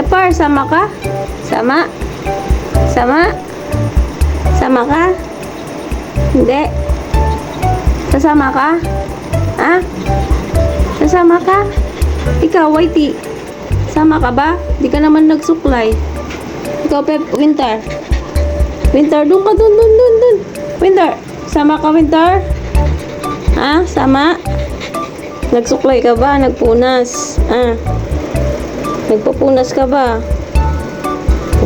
Pepper, sama ka? Sama? Sama? Sama ka? Hindi. Sasama ka? Ha? Sasama ka? Ikaw, Whitey. Sama ka ba? Di ka naman nagsuklay. Ikaw, Pep, Winter. Winter, doon ka, doon, doon, doon, doon. Winter, sama ka, Winter? Ha? Sama? Nagsuklay ka ba? Nagpunas? Ah. Nagpapunas ka ba?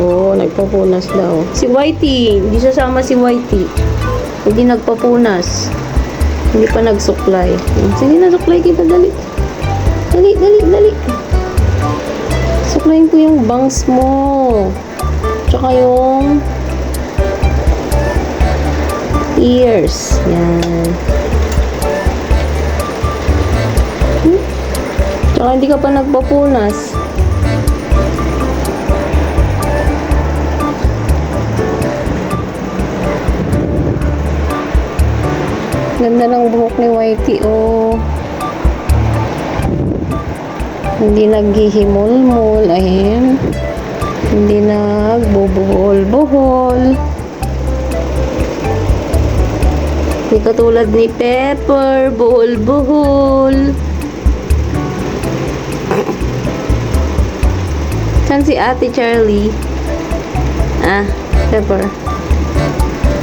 Oo, nagpapunas daw. Si Whitey, hindi sasama si Whitey. Hindi nagpapunas. Hindi pa nagsuklay. Sige na, suklay kita, dali. Dali, dali, dali. Suklayin ko yung bangs mo. Tsaka yung ears. Yan. Hmm? Tsaka hindi ka pa nagpapunas. Ganda ng buhok ni Whitey, oh. Hindi naghihimol-mol. Hindi nagbubuhol-buhol. Hindi katulad ni Pepper, buhol-buhol. Saan si Ate Charlie? Ah, Pepper.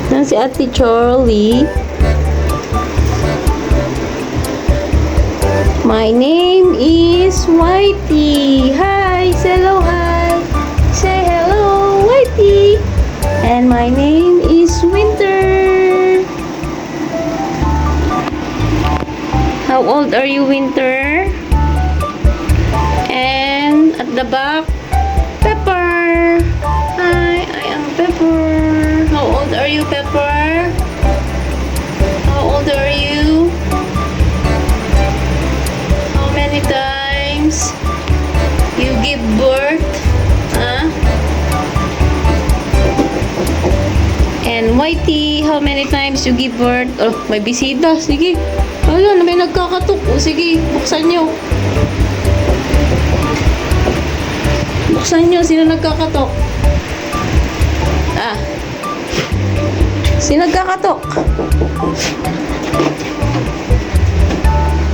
Saan si Ate Charlie? My name is Whitey. Hi, say hello, hi. Say hello, Whitey. And my name is Winter. How old are you, Winter? And at the back, Whitey, how many times you give birth? Oh, may bisita. Sige. Ayun, may nagkakatok. O, sige, buksan nyo. Buksan nyo. Sino nagkakatok? Ah. Sino nagkakatok?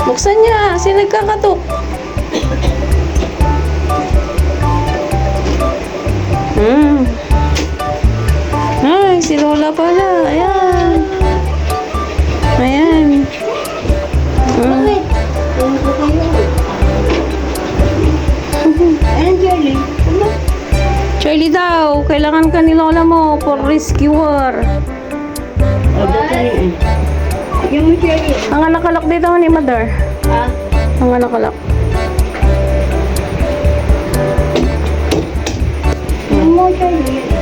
Buksan niya. Sino nagkakatok? Hmm. Si Lola pala. Ayan. Ayan. Hmm. Ayan, Charlie. Charlie daw, kailangan ka ni Lola mo for rescuer. Mo, Charlie. Ang anak-alak dito ni Mother. Ah, Ang anak-alak. bigyan mo, Charlie.